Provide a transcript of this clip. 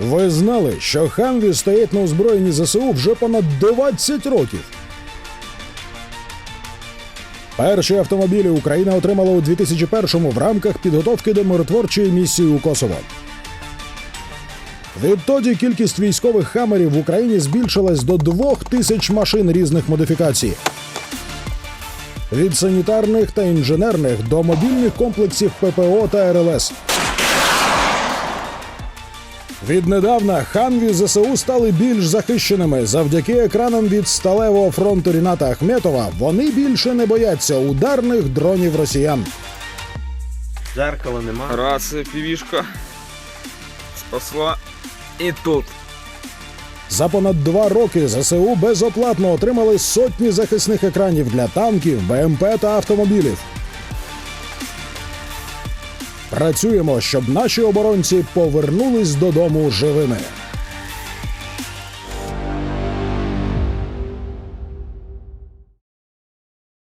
Ви знали, що Ханві стоять на озброєнні ЗСУ вже понад 20 років. Перші автомобілі Україна отримала у 2001-му в рамках підготовки до миротворчої місії у Косово. Відтоді кількість військових хамерів в Україні збільшилась до двох тисяч машин різних модифікацій. Від санітарних та інженерних до мобільних комплексів ППО та РЛС. Віднедавна ханві ЗСУ стали більш захищеними. Завдяки екранам від сталевого фронту Ріната Ахметова вони більше не бояться ударних дронів росіян. Дзеркала нема. Раз півішка спасла. І тут. За понад два роки ЗСУ безоплатно отримали сотні захисних екранів для танків, БМП та автомобілів. Працюємо, щоб наші оборонці повернулись додому живими.